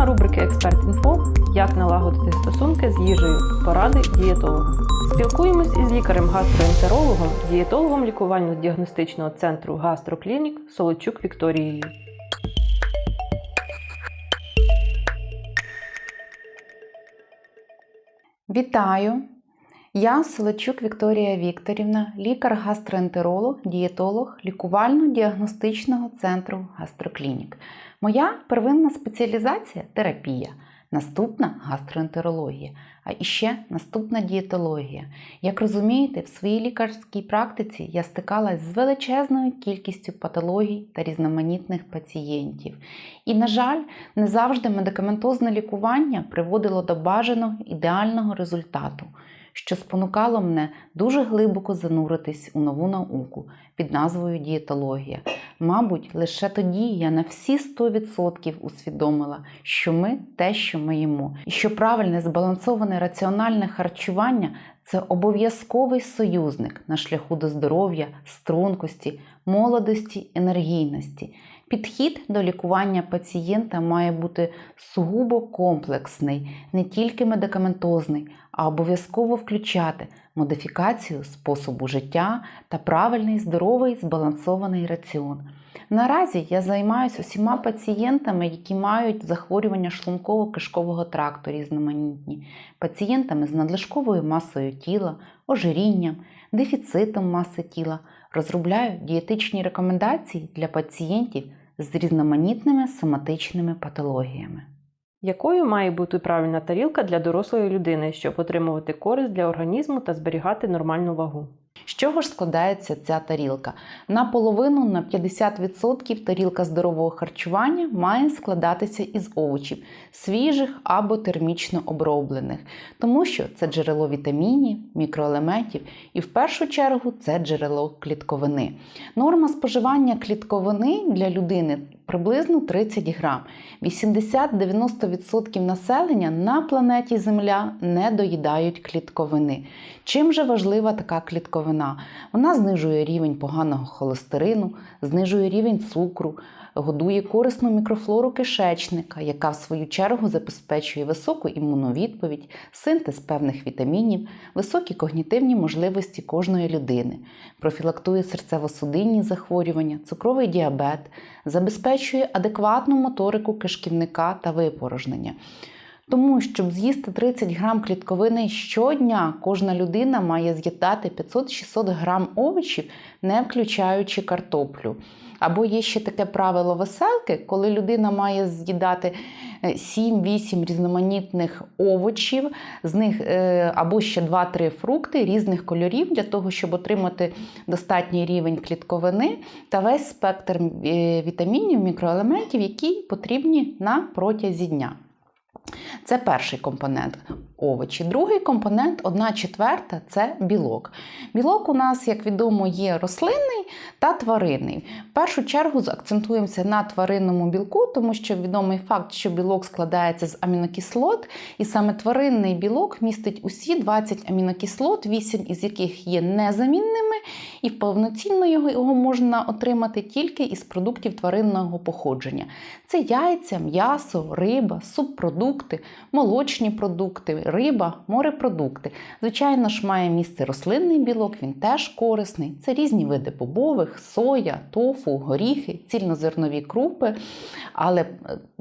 Тема рубрики Експерт-інфо Як налагодити стосунки з їжею. Поради дієтолога. Спілкуємось із лікарем-гастроентерологом, дієтологом лікувально-діагностичного центру Гастроклінік Солодчук Вікторією. Вітаю! Я Солочук Вікторія Вікторівна, лікар-гастроентеролог, дієтолог лікувально-діагностичного центру Гастроклінік. Моя первинна спеціалізація терапія, наступна гастроентерологія, а іще наступна дієтологія. Як розумієте, в своїй лікарській практиці я стикалась з величезною кількістю патологій та різноманітних пацієнтів. І, на жаль, не завжди медикаментозне лікування приводило до бажаного ідеального результату, що спонукало мене дуже глибоко зануритись у нову науку під назвою дієтологія. Мабуть, лише тоді я на всі 100% усвідомила, що ми те, що ми їмо, і що правильне збалансоване раціональне харчування це обов'язковий союзник на шляху до здоров'я, стрункості, молодості, енергійності. Підхід до лікування пацієнта має бути сугубо комплексний, не тільки медикаментозний, а обов'язково включати модифікацію способу життя та правильний здоровий збалансований раціон. Наразі я займаюся усіма пацієнтами, які мають захворювання шлунково-кишкового тракту різноманітні, пацієнтами з надлишковою масою тіла, ожирінням, дефіцитом маси тіла, розробляю дієтичні рекомендації для пацієнтів з різноманітними соматичними патологіями. Якою має бути правильна тарілка для дорослої людини, щоб отримувати користь для організму та зберігати нормальну вагу? З чого ж складається ця тарілка? Наполовину на 50% тарілка здорового харчування має складатися із овочів, свіжих або термічно оброблених, тому що це джерело вітамінів, мікроелементів і в першу чергу це джерело клітковини. Норма споживання клітковини для людини приблизно 30 грам. 80-90% населення на планеті Земля не доїдають клітковини. Чим же важлива така клітковина? Вона знижує рівень поганого холестерину, знижує рівень цукру, годує корисну мікрофлору кишечника, яка в свою чергу забезпечує високу імунну відповідь, синтез певних вітамінів, високі когнітивні можливості кожної людини, профілактує серцево-судинні захворювання, цукровий діабет, забезпечує адекватну моторику кишківника та випорожнення. Тому, щоб з'їсти 30 грам клітковини щодня, кожна людина має з'їдати 500-600 грам овочів, не включаючи картоплю. Або є ще таке правило веселки, коли людина має з'їдати 7-8 різноманітних овочів, з них е, або ще 2-3 фрукти різних кольорів для того, щоб отримати достатній рівень клітковини та весь спектр е, вітамінів, мікроелементів, які потрібні на протязі дня. Це перший компонент овочі. Другий компонент, одна четверта це білок. Білок у нас, як відомо, є рослинний та тваринний. В першу чергу акцентуємося на тваринному білку, тому що відомий факт, що білок складається з амінокислот, і саме тваринний білок містить усі 20 амінокислот, 8 із яких є незамінними, і повноцінно його можна отримати тільки із продуктів тваринного походження. Це яйця, м'ясо, риба, субпродукти, молочні продукти риба, морепродукти. Звичайно ж, має місце рослинний білок, він теж корисний. Це різні види бобових, соя, тофу, горіхи, цільнозернові крупи, але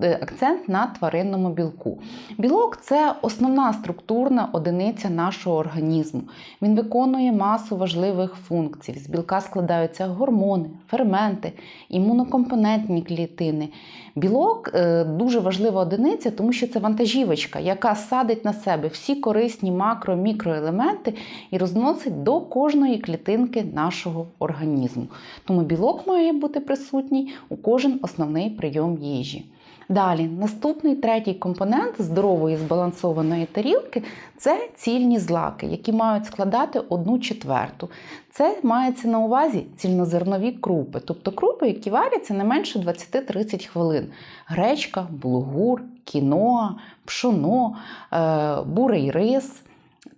е, акцент на тваринному білку. Білок це основна структурна одиниця нашого організму. Він виконує масу важливих функцій. З білка складаються гормони, ферменти, імунокомпонентні клітини. Білок е, дуже важлива одиниця, тому що це вантажівочка, яка садить на себе всі корисні макро, мікроелементи і розносить до кожної клітинки нашого організму. Тому білок має бути присутній у кожен основний прийом їжі. Далі, наступний третій компонент здорової збалансованої тарілки це цільні злаки, які мають складати одну четверту. Це мається на увазі цільнозернові крупи, тобто крупи, які варяться не менше 20-30 хвилин. Гречка, булгур, кіноа, пшоно, е, бурий рис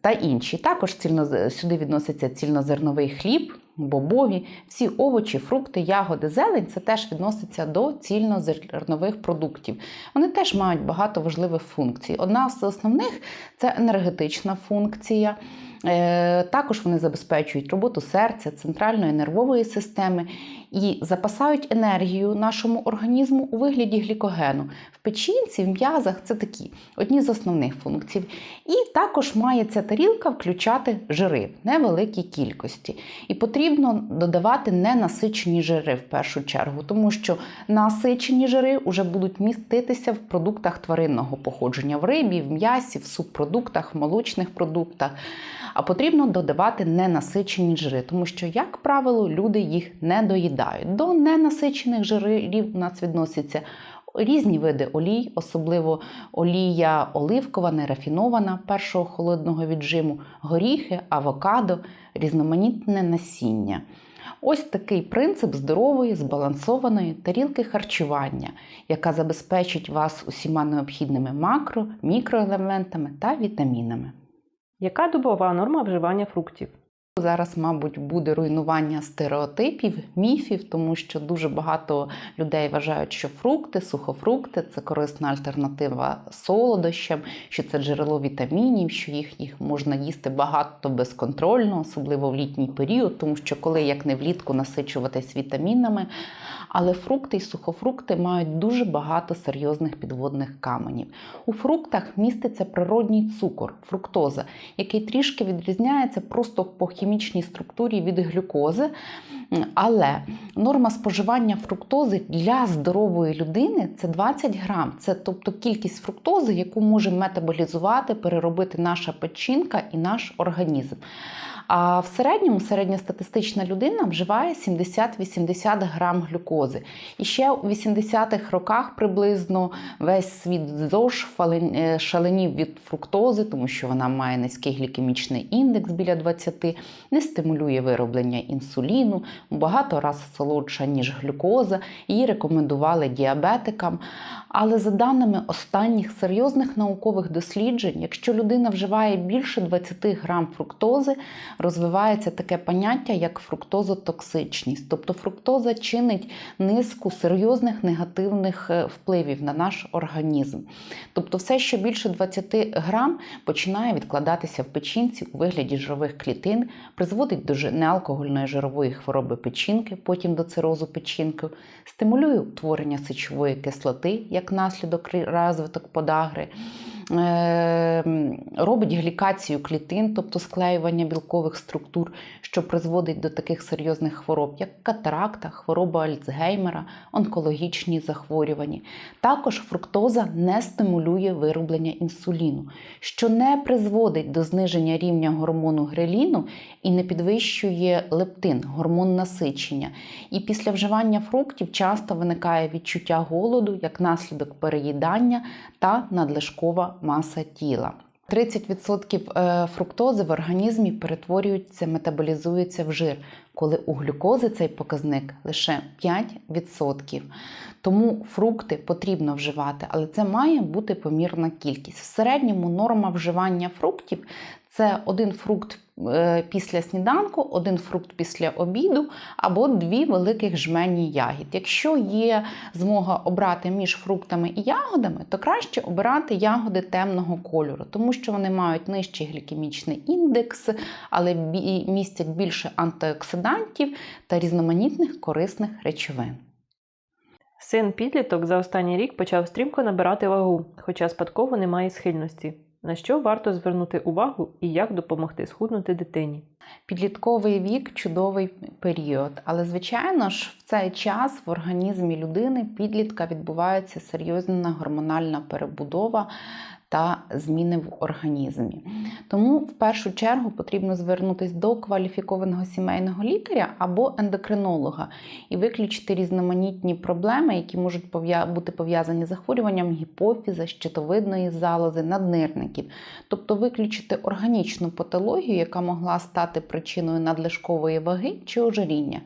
та інші. Також сюди відноситься цільнозерновий хліб, бобові, всі овочі, фрукти, ягоди, зелень це теж відноситься до цільнозернових продуктів. Вони теж мають багато важливих функцій. Одна з основних це енергетична функція. Е, Також вони забезпечують роботу серця, центральної нервової системи і запасають енергію нашому організму у вигляді глікогену. В печінці, в м'язах це такі одні з основних функцій. І також має ця тарілка включати жири в невеликій кількості. І потрібно додавати ненасичені жири в першу чергу, тому що насичені жири вже будуть міститися в продуктах тваринного походження в рибі, в м'ясі, в субпродуктах, в молочних продуктах. А потрібно додавати ненасичені жири, тому що, як правило, люди їх не доїдають. До ненасичених жирів у нас відносяться різні види олій, особливо олія оливкова, нерафінована першого холодного віджиму, горіхи, авокадо, різноманітне насіння. Ось такий принцип здорової, збалансованої тарілки харчування, яка забезпечить вас усіма необхідними макро, мікроелементами та вітамінами. Яка добова норма вживання фруктів? Зараз, мабуть, буде руйнування стереотипів, міфів, тому що дуже багато людей вважають, що фрукти, сухофрукти це корисна альтернатива солодощам, що це джерело вітамінів, що їх, їх можна їсти багато безконтрольно, особливо в літній період, тому що коли як не влітку насичуватись вітамінами. Але фрукти і сухофрукти мають дуже багато серйозних підводних каменів. У фруктах міститься природній цукор, фруктоза, який трішки відрізняється просто по хімічній структурі від глюкози. Але норма споживання фруктози для здорової людини це 20 грам. Це тобто кількість фруктози, яку може метаболізувати, переробити наша печінка і наш організм. А в середньому середньостатистична людина вживає 70-80 грам глюкози. І ще у 80-х роках приблизно весь світ ЗОЖ е, шаленів від фруктози, тому що вона має низький глікемічний індекс біля 20, не стимулює вироблення інсуліну, багато раз солодша, ніж глюкоза. Її рекомендували діабетикам. Але за даними останніх серйозних наукових досліджень, якщо людина вживає більше 20 грам фруктози, розвивається таке поняття, як фруктозотоксичність. Тобто фруктоза чинить низку серйозних негативних е, впливів на наш організм. Тобто, все, що більше 20 грам, починає відкладатися в печінці у вигляді жирових клітин, призводить до неалкогольної жирової хвороби печінки, потім до цирозу печінки, стимулює утворення сечової кислоти як наслідок розвиток подагри. Е, Робить глікацію клітин, тобто склеювання білкових структур, що призводить до таких серйозних хвороб, як катаракта, хвороба Альцгеймера, онкологічні захворювання. Також фруктоза не стимулює вироблення інсуліну, що не призводить до зниження рівня гормону греліну і не підвищує лептин, гормон насичення. І після вживання фруктів часто виникає відчуття голоду як наслідок переїдання та надлишкова маса тіла. 30% е, фруктози в організмі перетворюються, метаболізуються в жир, коли у глюкози цей показник лише 5%. Тому фрукти потрібно вживати, але це має бути помірна кількість. В середньому норма вживання фруктів це один фрукт е, після сніданку, один фрукт після обіду або дві великих жмені ягід. Якщо є змога обрати між фруктами і ягодами, то краще обирати ягоди темного кольору, тому що вони мають нижчий глікемічний індекс, але містять більше антиоксидантів та різноманітних корисних речовин. Син підліток за останній рік почав стрімко набирати вагу, хоча спадково не має схильності. На що варто звернути увагу і як допомогти схуднути дитині? Підлітковий вік чудовий період, але звичайно ж в цей час в організмі людини підлітка відбувається серйозна гормональна перебудова та зміни в організмі. Тому в першу чергу потрібно звернутися до кваліфікованого сімейного лікаря або ендокринолога і виключити різноманітні проблеми, які можуть пов'я- бути пов'язані з захворюванням гіпофіза, щитовидної залози, наднирників, тобто виключити органічну патологію, яка могла стати причиною надлишкової ваги чи ожиріння.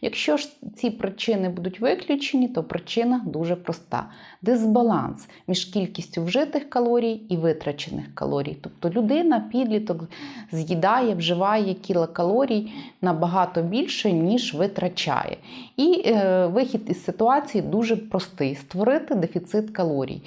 Якщо ж ці причини будуть виключені, то причина дуже проста: дисбаланс між кількістю вжитих калорій і витрачених калорій. Тобто людина, підліток з'їдає, вживає кілокалорій набагато більше, ніж витрачає. І е, вихід із ситуації дуже простий: створити дефіцит калорій.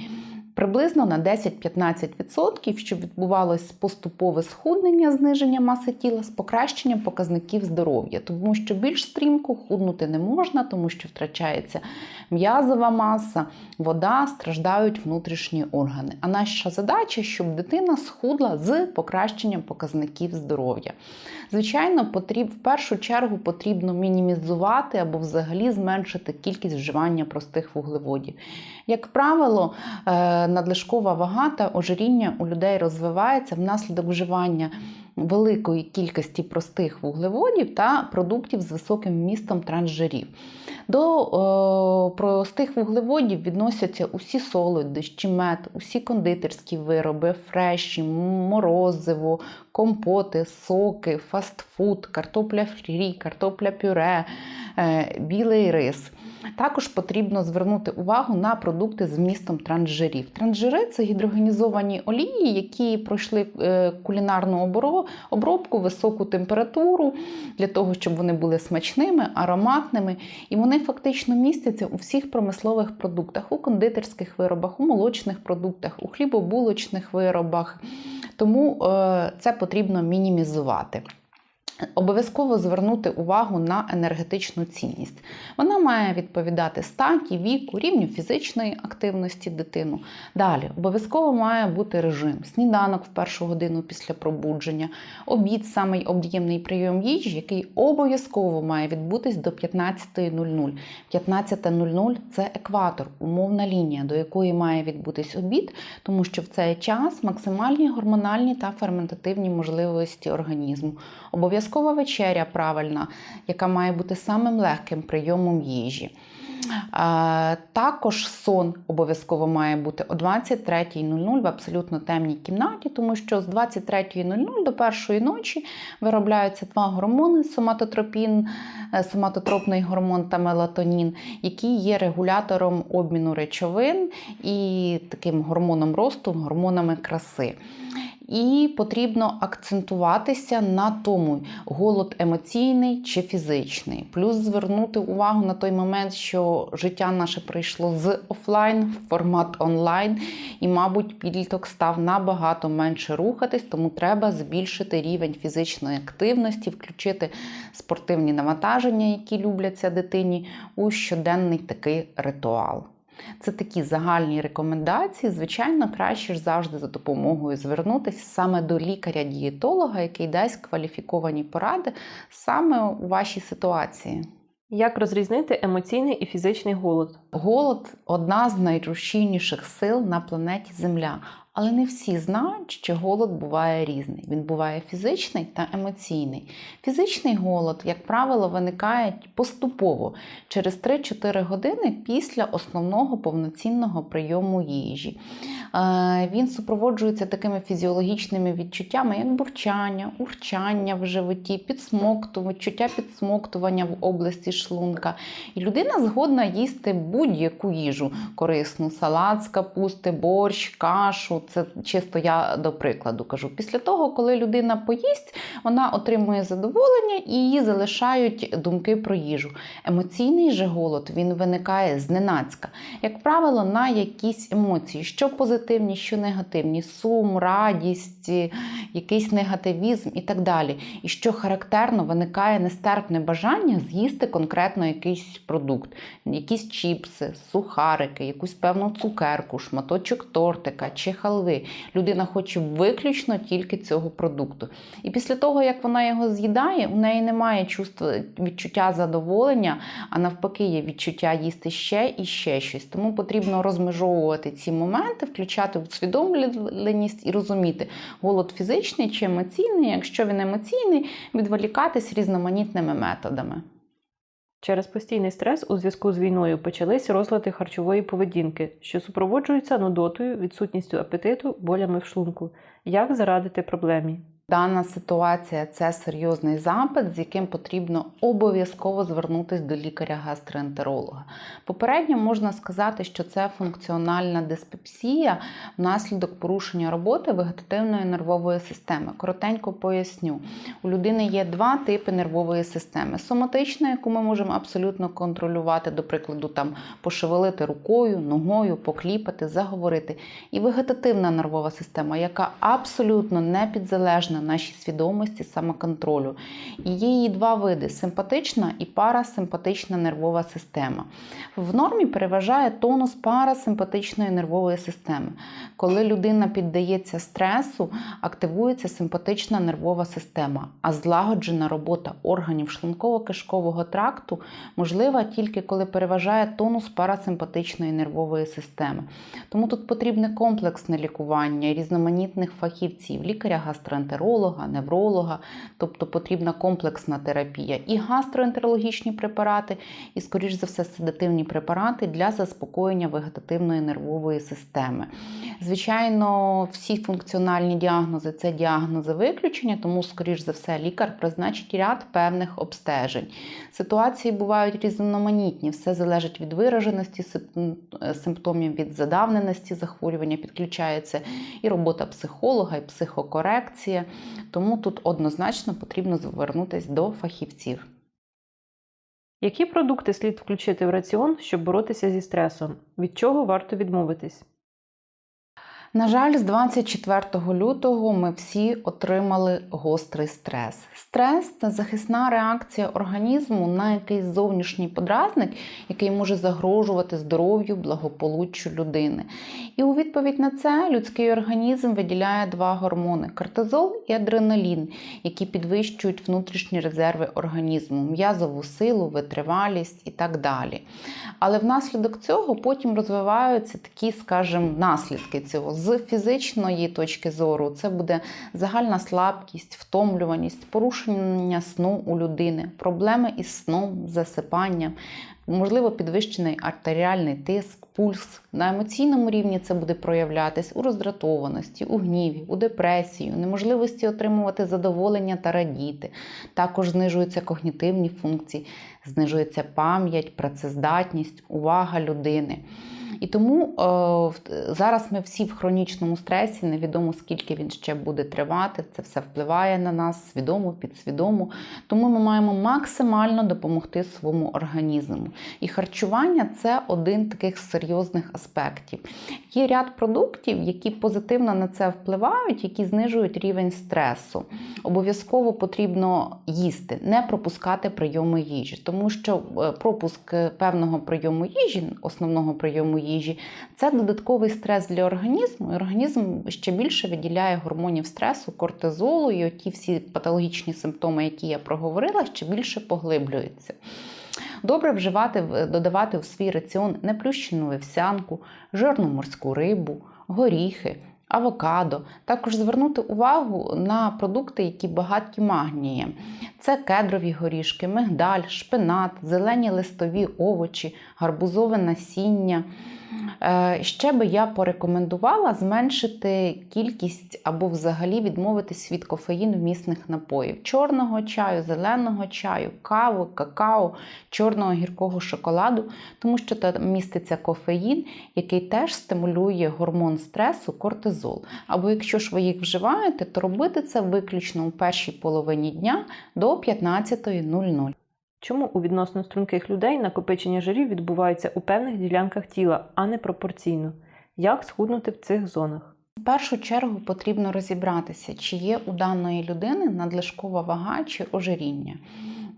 Приблизно на 10-15%, щоб відбувалось поступове схуднення, зниження маси тіла з покращенням показників здоров'я, тому що більш стрімко худнути не можна, тому що втрачається м'язова маса, вода, страждають внутрішні органи. А наша задача, щоб дитина схудла з покращенням показників здоров'я. Звичайно, потріб, в першу чергу потрібно мінімізувати або взагалі зменшити кількість вживання простих вуглеводів. Як правило, е, надлишкова вага та ожиріння у людей розвивається внаслідок вживання великої кількості простих вуглеводів та продуктів з високим вмістом трансжирів. До е, простих вуглеводів відносяться усі солодощі, мед, усі кондитерські вироби, фреші, морозиво, компоти, соки, фастфуд, картопля фрі, картопля пюре, е, білий рис. Також потрібно звернути увагу на продукти з вмістом трансжирів. Трансжири це гідрогенізовані олії, які пройшли е, кулінарну обробку, високу температуру для того, щоб вони були смачними, ароматними. І вони фактично містяться у всіх промислових продуктах, у кондитерських виробах, у молочних продуктах, у хлібобулочних виробах. Тому е, це потрібно мінімізувати. Обов'язково звернути увагу на енергетичну цінність. Вона має відповідати статі, віку, рівню фізичної активності дитину. Далі обов'язково має бути режим: сніданок в першу годину після пробудження, обід самий об'ємний прийом їжі, який обов'язково має відбутись до 15.00. 15.00 це екватор, умовна лінія, до якої має відбутись обід, тому що в цей час максимальні гормональні та ферментативні можливості організму. Обов'язкова вечеря правильна, яка має бути самим легким прийомом їжі. Також сон обов'язково має бути о 23.00 в абсолютно темній кімнаті, тому що з 23.00 до першої ночі виробляються два гормони: соматотропін, е, соматотропний гормон та мелатонін, які є регулятором обміну речовин і таким гормоном росту, гормонами краси. І потрібно акцентуватися на тому, голод емоційний чи фізичний. Плюс звернути увагу на той момент, що життя наше прийшло з офлайн в формат онлайн, і, мабуть, підліток став набагато менше рухатись, тому треба збільшити рівень фізичної активності, включити спортивні навантаження, які любляться дитині, у щоденний такий ритуал. Це такі загальні рекомендації. Звичайно, краще ж завжди за допомогою звернутися саме до лікаря-дієтолога, який дасть кваліфіковані поради саме у вашій ситуації. Як розрізнити емоційний і фізичний голод? Голод одна з найрушійніших сил на планеті Земля. Але не всі знають, що голод буває різний. Він буває фізичний та емоційний. Фізичний голод, як правило, виникає поступово через 3-4 години після основного повноцінного прийому їжі. Е, Він супроводжується такими фізіологічними відчуттями, як бурчання, урчання в животі, підсмоктування, відчуття підсмоктування в області шлунка. І людина згодна їсти будь-яку їжу корисну: салат з капусти, борщ, кашу. Це чисто я до прикладу кажу. Після того, коли людина поїсть, вона отримує задоволення і її залишають думки про їжу. Емоційний же голод він виникає зненацька, як правило, на якісь емоції, що позитивні, що негативні, сум, радість, якийсь негативізм і так далі. І що характерно, виникає нестерпне бажання з'їсти конкретно якийсь продукт, якісь чіпси, сухарики, якусь певну цукерку, шматочок тортика чи халви. Людина хоче виключно тільки цього продукту. І після того, як вона його з'їдає, у неї немає чувства відчуття задоволення, а навпаки, є відчуття їсти ще і ще щось. Тому потрібно розмежовувати ці моменти, включати усвідомленість і розуміти, голод фізичний чи емоційний. Якщо він емоційний, відволікатись різноманітними методами. Через постійний стрес у зв'язку з війною почались розлади харчової поведінки, що супроводжуються нудотою, відсутністю апетиту, болями в шлунку. Як зарадити проблемі? Дана ситуація це серйозний запит, з яким потрібно обов'язково звернутися до лікаря-гастроентеролога. Попередньо можна сказати, що це функціональна диспепсія внаслідок порушення роботи вегетативної нервової системи. Коротенько поясню: у людини є два типи нервової системи: соматична, яку ми можемо абсолютно контролювати, до прикладу, там пошевелити рукою, ногою, покліпати, заговорити. І вегетативна нервова система, яка абсолютно не підзалежна нашій свідомості самоконтролю. І є її два види: симпатична і парасимпатична нервова система. В нормі переважає тонус парасимпатичної нервової системи. Коли людина піддається стресу, активується симпатична нервова система, а злагоджена робота органів шлунково-кишкового тракту можлива тільки коли переважає тонус парасимпатичної нервової системи. Тому тут потрібне комплексне лікування різноманітних фахівців, лікаря-гастроентеролога, невролога, тобто потрібна комплексна терапія і гастроентерологічні препарати, і, скоріш за все, седативні препарати для заспокоєння вегетативної нервової системи. Звичайно, всі функціональні діагнози це діагнози виключення, тому, скоріш за все, лікар призначить ряд певних обстежень. Ситуації бувають різноманітні, все залежить від вираженості симп- симптомів, від задавненості захворювання, підключається і робота психолога, і психокорекція. Тому тут однозначно потрібно звернутися до фахівців. Які продукти слід включити в раціон, щоб боротися зі стресом? Від чого варто відмовитись? На жаль, з 24 лютого ми всі отримали гострий стрес. Стрес це захисна реакція організму на якийсь зовнішній подразник, який може загрожувати здоров'ю, благополуччю людини. І у відповідь на це людський організм виділяє два гормони кортизол і адреналін, які підвищують внутрішні резерви організму, м'язову силу, витривалість і так далі. Але внаслідок цього потім розвиваються такі, скажімо, наслідки цього. З фізичної точки зору це буде загальна слабкість, втомлюваність, порушення сну у людини, проблеми із сном, засипанням, можливо, підвищений артеріальний тиск, пульс. На емоційному рівні це буде проявлятись у роздратованості, у гніві, у депресії, неможливості отримувати задоволення та радіти. Також знижуються когнітивні функції, знижується пам'ять, працездатність, увага людини. І тому е, зараз ми всі в хронічному стресі, невідомо скільки він ще буде тривати. Це все впливає на нас свідомо, підсвідомо. Тому ми маємо максимально допомогти своєму організму. І харчування це один таких серйозних аспектів. Є ряд продуктів, які позитивно на це впливають, які знижують рівень стресу. Обов'язково потрібно їсти, не пропускати прийоми їжі, тому що е, пропуск певного прийому їжі, основного прийому їжі, це додатковий стрес для організму. І організм ще більше виділяє гормонів стресу, кортизолу, і оті всі патологічні симптоми, які я проговорила, ще більше поглиблюються. Добре вживати, додавати в свій раціон неплющену вівсянку, жирну морську рибу, горіхи, авокадо. Також звернути увагу на продукти, які багаті магнієм. Це кедрові горішки, мигдаль, шпинат, зелені листові овочі, гарбузове насіння. Е, Ще би я порекомендувала зменшити кількість або взагалі відмовитись від кофеїн вмісних напоїв: чорного чаю, зеленого чаю, кави, какао, чорного гіркого шоколаду, тому що там міститься кофеїн, який теж стимулює гормон стресу кортизол. Або якщо ж ви їх вживаєте, то робити це виключно у першій половині дня до 15.00. Чому у відносно струнких людей накопичення жирів відбувається у певних ділянках тіла, а не пропорційно? Як схуднути в цих зонах? В першу чергу потрібно розібратися, чи є у даної людини надлишкова вага чи ожиріння.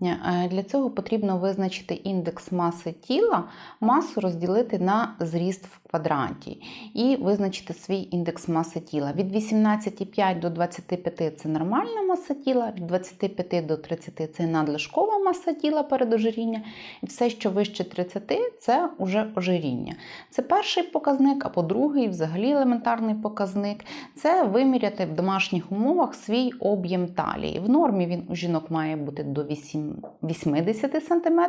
Е, Для цього потрібно визначити індекс маси тіла, масу розділити на зріст в квадраті і визначити свій індекс маси тіла. Від 18,5 до 25 це нормальна маса тіла, від 25 до 30 це надлишкова маса тіла перед ожирінням, і все, що вище 30, це вже ожиріння. Це перший показник, або другий, взагалі елементарний показник це виміряти в домашніх умовах свій об'єм талії. В нормі він у жінок має бути до 18 віком 80 см,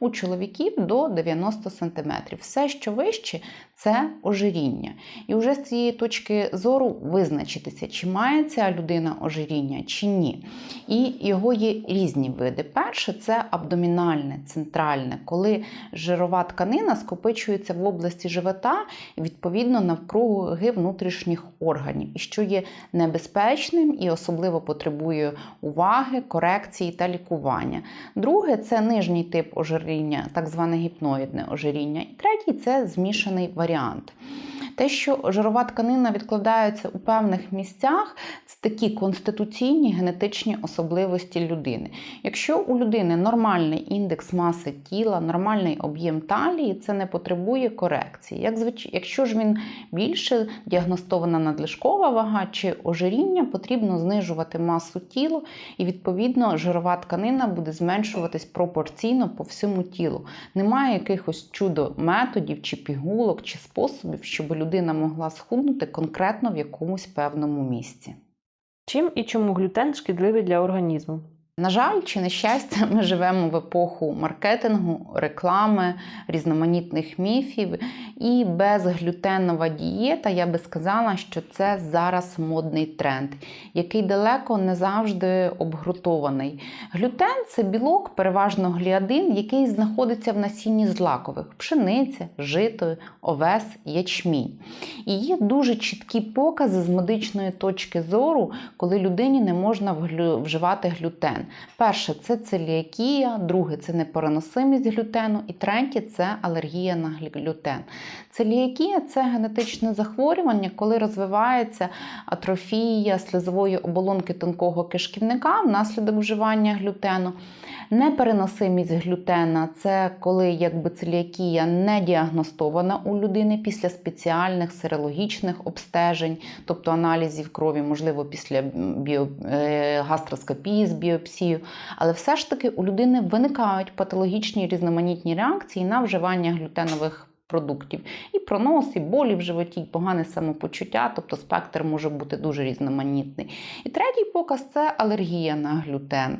у чоловіків до 90 см. Все, що вище, це ожиріння. І вже з цієї точки зору визначитися, чи має ця людина ожиріння, чи ні. І його є різні види. Перше це абдомінальне, центральне, коли жирова тканина скопичується в області живота відповідно навкруги внутрішніх органів, і що є небезпечним і особливо потребує уваги, корекції та лікування. Друге це нижній тип ожиріння, так зване гіпноїдне ожиріння. І третій це змішаний варіант. Те, що жирова тканина відкладається у певних місцях, це такі конституційні генетичні особливості людини. Якщо у людини нормальний індекс маси тіла, нормальний об'єм талії, це не потребує корекції. Як звич... Якщо ж він більше діагностована надлишкова вага чи ожиріння, потрібно знижувати масу тіла, і відповідно жирова тканина буде зменшуватись пропорційно по всьому тілу. Немає якихось чудо методів, чи пігулок, чи способів, щоб людина могла схуднути конкретно в якомусь певному місці. Чим і чому глютен шкідливий для організму? На жаль, чи на щастя, ми живемо в епоху маркетингу, реклами, різноманітних міфів. І безглютенова дієта, я би сказала, що це зараз модний тренд, який далеко не завжди обґрунтований. Глютен це білок, переважно гліадин, який знаходиться в насінні злакових пшениця, жито, овес, ячмінь. І є дуже чіткі покази з медичної точки зору, коли людині не можна вживати глютен. Перше це целіакія, друге це непереносимість глютену, і третє це алергія на глютен. Целіакія це генетичне захворювання, коли розвивається атрофія слизової оболонки тонкого кишківника внаслідок вживання глютену. Непереносимість глютена це коли якби целіакія не діагностована у людини після спеціальних серологічних обстежень, тобто аналізів крові, можливо, після біо, е, гастроскопії з біопсією. Але все ж таки у людини виникають патологічні різноманітні реакції на вживання глютенових. Продуктів і пронос, і болі в животі, і погане самопочуття, тобто спектр може бути дуже різноманітний. І третій показ це алергія на глютен.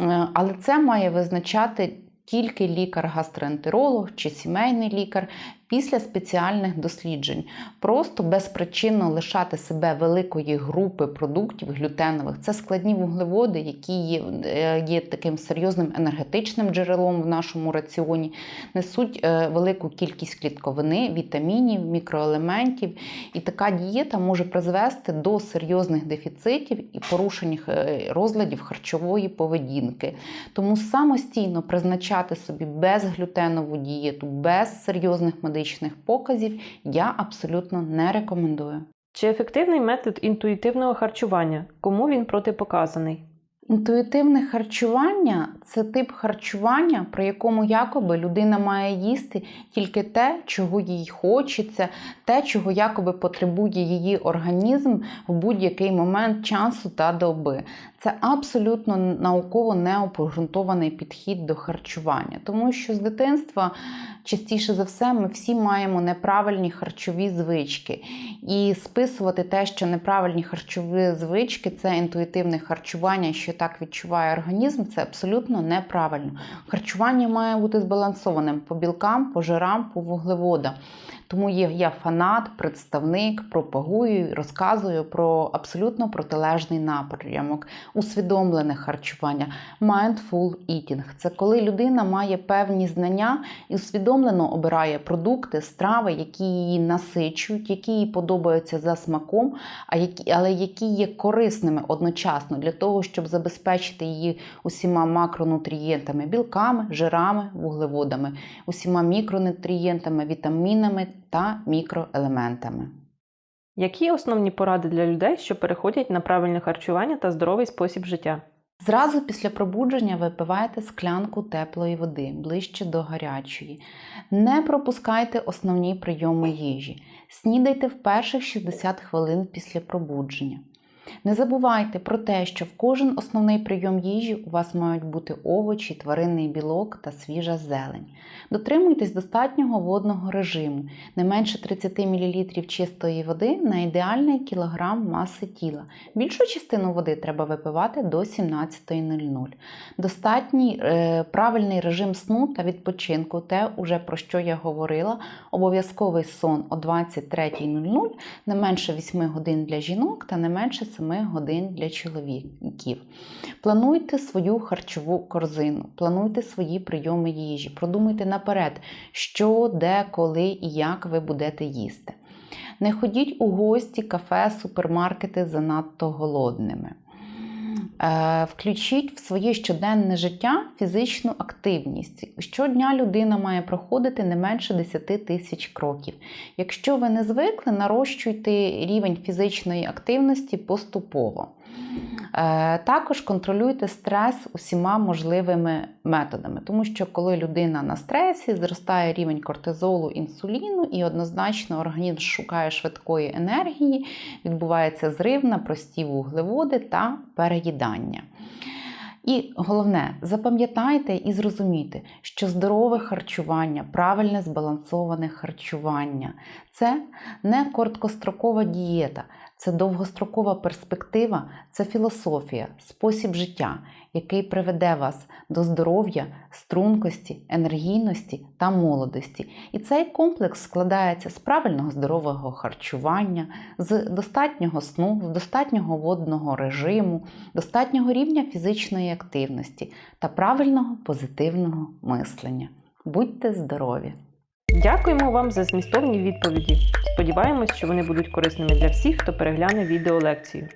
Е, Але це має визначати тільки лікар-гастроентеролог чи сімейний лікар після спеціальних досліджень. Просто безпричинно лишати себе великої групи продуктів глютенових. Це складні вуглеводи, які є, е, є таким серйозним енергетичним джерелом в нашому раціоні, несуть е, велику кількість клітковини, вітамінів, мікроелементів. І така дієта може призвести до серйозних дефіцитів і порушень е, розладів харчової поведінки. Тому самостійно призначати собі безглютенову дієту, без серйозних медичних показів я абсолютно не рекомендую. Чи ефективний метод інтуїтивного харчування? Кому він протипоказаний? Інтуїтивне харчування це тип харчування, при якому якоби людина має їсти тільки те, чого їй хочеться, те, чого якоби потребує її організм в будь-який момент часу та доби. Це абсолютно науково необґрунтований підхід до харчування, тому що з дитинства частіше за все ми всі маємо неправильні харчові звички. І списувати те, що неправильні харчові звички це інтуїтивне харчування, що так відчуває організм, це абсолютно неправильно. Харчування має бути збалансованим по білкам, по жирам, по вуглеводам. Тому я фанат, представник, пропагую, розказую про абсолютно протилежний напрямок, усвідомлене харчування, mindful eating. Це коли людина має певні знання і усвідомлено обирає продукти, страви, які її насичують, які їй подобаються за смаком, а які, але які є корисними одночасно для того, щоб забезпечити її усіма макронутрієнтами, білками, жирами, вуглеводами, усіма мікронутрієнтами, вітамінами та мікроелементами. Які основні поради для людей, що переходять на правильне харчування та здоровий спосіб життя? Зразу після пробудження випивайте склянку теплої води ближче до гарячої. Не пропускайте основні прийоми їжі. Снідайте в перших 60 хвилин після пробудження. Не забувайте про те, що в кожен основний прийом їжі у вас мають бути овочі, тваринний білок та свіжа зелень. Дотримуйтесь достатнього водного режиму, не менше 30 мл чистої води на ідеальний кілограм маси тіла. Більшу частину води треба випивати до 17.00. Достатній е, правильний режим сну та відпочинку, те, уже про що я говорила, обов'язковий сон о 23.00, не менше 8 годин для жінок та не менше 7 годин для чоловіків. Плануйте свою харчову корзину, плануйте свої прийоми їжі, продумайте наперед, що, де, коли і як ви будете їсти. Не ходіть у гості, кафе, супермаркети занадто голодними. Е, Включіть в своє щоденне життя фізичну активність. Щодня людина має проходити не менше 10 тисяч кроків. Якщо ви не звикли, нарощуйте рівень фізичної активності поступово. Е, Також контролюйте стрес усіма можливими методами, тому що коли людина на стресі, зростає рівень кортизолу, інсуліну, і однозначно організм шукає швидкої енергії, відбувається зрив на прості вуглеводи та переїдання. І головне, запам'ятайте і зрозумійте, що здорове харчування, правильне збалансоване харчування це не короткострокова дієта, це довгострокова перспектива, це філософія, спосіб життя, який приведе вас до здоров'я, стрункості, енергійності та молодості. І цей комплекс складається з правильного здорового харчування, з достатнього сну, з достатнього водного режиму, достатнього рівня фізичної активності та правильного позитивного мислення. Будьте здорові! Дякуємо вам за змістовні відповіді. Сподіваємось, що вони будуть корисними для всіх, хто перегляне відеолекцію.